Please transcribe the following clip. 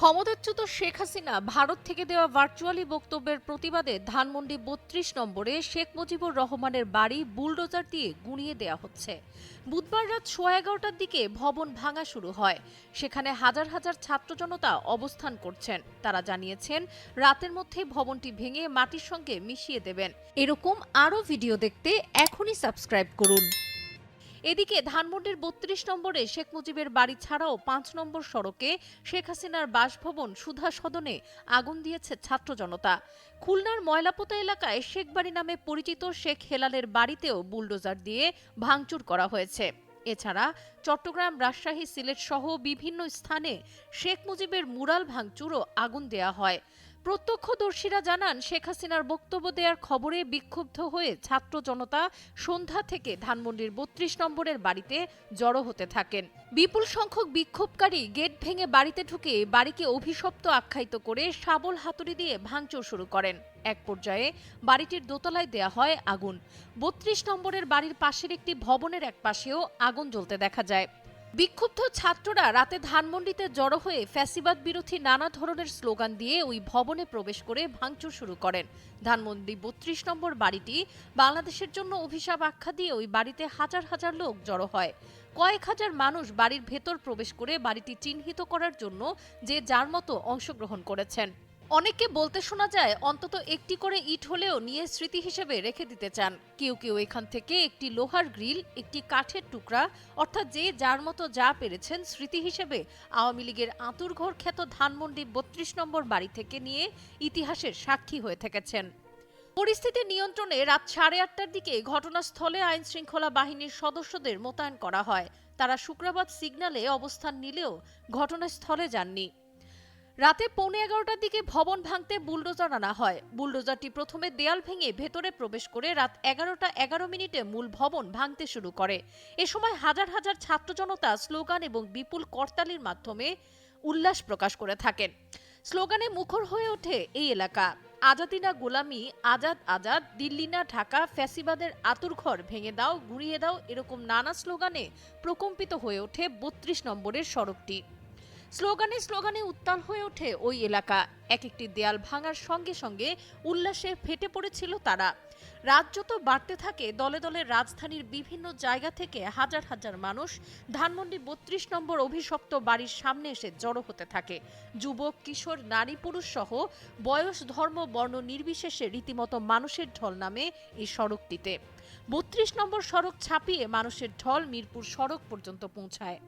ক্ষমতাচ্যুত শেখ হাসিনা ভারত থেকে দেওয়া ভার্চুয়ালি বক্তব্যের প্রতিবাদে ধানমন্ডি বত্রিশ নম্বরে শেখ মুজিবুর রহমানের বাড়ি বুলডোজার দিয়ে গুঁড়িয়ে দেওয়া হচ্ছে। বুধবার রাত সোয়া এগারোটার দিকে ভবন ভাঙা শুরু হয়। সেখানে হাজার হাজার ছাত্র জনতা অবস্থান করছেন। তারা জানিয়েছেন, রাতের মধ্যেই ভবনটি ভেঙে মাটির সঙ্গে মিশিয়ে দেবেন। এরকম আরও ভিডিও দেখতে এখনই সাবস্ক্রাইব করুন। এদিকে ধানমন্ডির বত্রিশ নম্বরে শেখ মুজিবের বাড়ি ছাড়াও পাঁচ নম্বর সড়কে শেখ হাসিনার বাসভবন সুধা সদনে আগুন দিয়েছে ছাত্র জনতা। খুলনার ময়লাপোতা এলাকায় শেখ বাড়ি নামে পরিচিত শেখ হেলালের বাড়িতেও বুলডোজার দিয়ে ভাঙচুর করা হয়েছে। এছাড়া চট্টগ্রাম রাজশাহী সিলেট সহ বিভিন্ন স্থানে শেখ মুজিবের মুরাল ভাঙচুর ও আগুন দেয়া হয়। প্রত্যক্ষদর্শীরা জানান, শেখ হাসিনার বক্তব্য দেওয়ার খবরে বিক্ষুব্ধ হয়ে ছাত্র জনতা সন্ধ্যা থেকে ধানমন্ডির বত্রিশ নম্বরের বাড়িতে জড়ো হতে থাকেন। বিপুল সংখ্যক বিক্ষোভকারী গেট ভেঙে বাড়িতে ঢুকে বাড়িকে অভিশপ্ত আখ্যায়িত করে শাবল হাতুড়ি দিয়ে ভাঙচুর শুরু করেন। এক পর্যায়ে বাড়িটির দোতলায় দেয়া হয় আগুন। বত্রিশ নম্বরের বাড়ির পাশের একটি ভবনের এক পাশেও আগুন জ্বলতে দেখা যায়। বিক্ষুব্ধ ছাত্ররা রাতে ধানমন্ডিতে জড়ো হয়ে ফ্যাসিবাদ বিরোধী নানা ধরনের স্লোগান দিয়ে ওই ভবনে প্রবেশ করে ভাঙচুর শুরু করেন। ধানমন্ডি বত্রিশ নম্বর বাড়িটি বাংলাদেশের জন্য অভিশাপ আখ্যা দিয়ে ওই বাড়িতে হাজার হাজার লোক জড়ো হয়। কয়েক হাজার মানুষ বাড়ির ভেতর প্রবেশ করে বাড়িটি চিহ্নিত করার জন্য যে যার মতো অংশগ্রহণ করেছেন। অনেককে বলতে শোনা যায়, অন্তত একটি করে ইট হলেও নিয়ে স্মৃতি হিসেবে রেখে দিতে চান। কেউ কেউ এখান থেকে একটি লোহার গ্রিল, একটি কাঠের টুকরা, অর্থাৎ যে যার মতো যা পেরেছেন স্মৃতি হিসেবে আওয়ামী লীগের আঁতুরঘর খ্যাত ধানমন্ডি বত্রিশ নম্বর বাড়ি থেকে নিয়ে ইতিহাসের সাক্ষী হয়ে থেকেছেন। পরিস্থিতি নিয়ন্ত্রণে রাত সাড়ে আটটার দিকে ঘটনাস্থলে আইন শৃঙ্খলা বাহিনীর সদস্যদের মোতায়েন করা হয়। তারা শুক্রবার সিগন্যালে অবস্থান নিলেও ঘটনাস্থলে যাননি। রাতে পৌনে এগারোটার দিকে ভবন ভাঙতে বুলডোজার আনা হয়। বুলডোজারটি প্রথমে দেয়াল ভেঙে ভেতরে প্রবেশ করে রাত এগারোটা এগারো মিনিটে মূল ভবন ভাঙতে শুরু করে। এ সময় হাজার হাজার ছাত্র জনতা স্লোগান এবং বিপুল করতালির মাধ্যমে উল্লাস প্রকাশ করে থাকেন। স্লোগানে মুখর হয়ে ওঠে এই এলাকা। আজাদি না গোলামি, আজাদ আজাদ দিল্লি না ঢাকা, ফ্যাসিবাদের আতুরঘর ভেঙে দাও, গুড়িয়ে দাও, এরকম নানা স্লোগানে প্রকম্পিত হয়ে ওঠে বত্রিশ নম্বরের সড়কটি। স্লোগানে স্লোগানে উত্তাল হয়ে ওঠে ওই এলাকা। এক একটি দেয়াল ভাঙার সঙ্গে সঙ্গে উল্লাসে ফেটে পড়েছিল তারা। রাত যত বাড়তে থাকে, দলে দলে রাজধানীর বিভিন্ন জায়গা থেকে হাজার হাজার মানুষ, ধানমন্ডি বত্রিশ নম্বর অভিশপ্ত বাড়ির সামনে এসে জড়ো হতে থাকে। যুবক, কিশোর, নারী, পুরুষ সহ বয়স, ধর্ম, বর্ণ নির্বিশেষে রীতিমতো মানুষের ঢল নামে এই সড়কটিতে। বত্রিশ নম্বর সড়ক ছাপিয়ে মানুষের ঢল মিরপুর সড়ক পর্যন্ত পৌঁছায়।